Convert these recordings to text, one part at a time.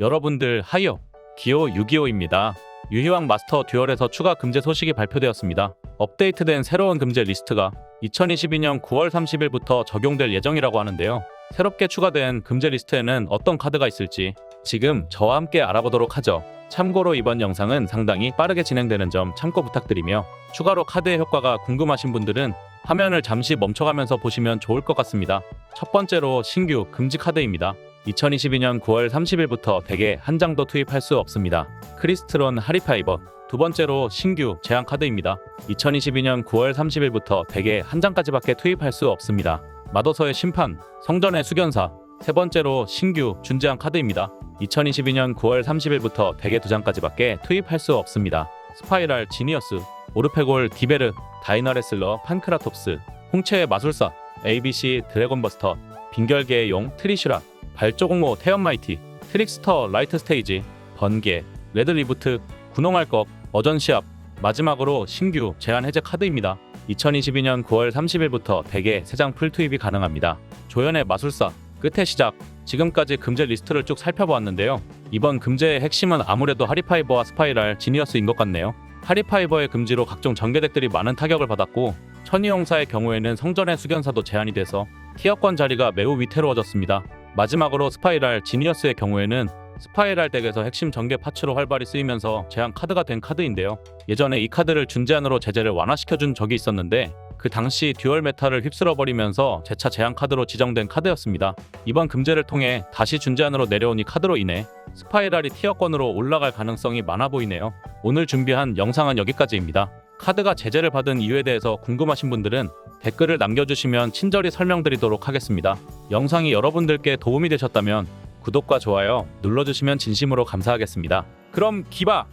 여러분들 하이요 기호 625입니다. 유희왕 마스터 듀얼에서 추가 금제 소식이 발표되었습니다. 업데이트된 새로운 금제 리스트가 2022년 9월 30일부터 적용될 예정이라고 하는데요. 새롭게 추가된 금제 리스트에는 어떤 카드가 있을지 지금 저와 함께 알아보도록 하죠. 참고로 이번 영상은 상당히 빠르게 진행되는 점 참고 부탁드리며 추가로 카드의 효과가 궁금하신 분들은 화면을 잠시 멈춰가면서 보시면 좋을 것 같습니다. 첫 번째로 신규 금지 카드입니다. 2022년 9월 30일부터 덱에 한 장도 투입할 수 없습니다. 크리스트론 하리파이버 두 번째로 신규 제한 카드입니다. 2022년 9월 30일부터 덱에 한 장까지밖에 투입할 수 없습니다. 마도서의 심판, 성전의 수견사 세 번째로 신규 준제한 카드입니다. 2022년 9월 30일부터 덱에 두 장까지밖에 투입할 수 없습니다. 스파이랄 지니어스, 오르페골 디베르, 다이너레슬러 판크라톱스, 홍채의 마술사, ABC 드래곤버스터, 빙결계의 용 트리슈라, 발조공모 태연마이티, 트릭스터 라이트 스테이지, 번개, 레드 리부트, 군홍할 것, 어전시합, 마지막으로 신규 제한 해제 카드입니다. 2022년 9월 30일부터 덱에 3장 풀 투입이 가능합니다. 조연의 마술사, 끝의 시작, 지금까지 금제 리스트를 쭉 살펴보았는데요. 이번 금제의 핵심은 아무래도 하리파이버와 스파이랄, 지니어스인 것 같네요. 하리파이버의 금지로 각종 전개덱들이 많은 타격을 받았고 천이용사의 경우에는 성전의 수견사도 제한이 돼서 티어권 자리가 매우 위태로워졌습니다. 마지막으로 스파이랄 지니어스의 경우에는 스파이랄 덱에서 핵심 전개 파츠로 활발히 쓰이면서 제한 카드가 된 카드인데요. 예전에 이 카드를 준제한으로 제재를 완화시켜준 적이 있었는데 그 당시 듀얼 메타를 휩쓸어버리면서 재차 제한 카드로 지정된 카드였습니다. 이번 금제를 통해 다시 준제한으로 내려온 이 카드로 인해 스파이랄이 티어권으로 올라갈 가능성이 많아 보이네요. 오늘 준비한 영상은 여기까지입니다. 카드가 제재를 받은 이유에 대해서 궁금하신 분들은 댓글을 남겨주시면 친절히 설명드리도록 하겠습니다. 영상이 여러분들께 도움이 되셨다면 구독과 좋아요 눌러주시면 진심으로 감사하겠습니다. 그럼 기바!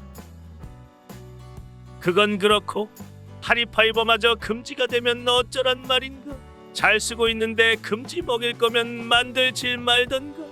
그건 그렇고 하리파이버마저 금지가 되면 어쩌란 말인가? 잘 쓰고 있는데 금지 먹일 거면 만들질 말던가.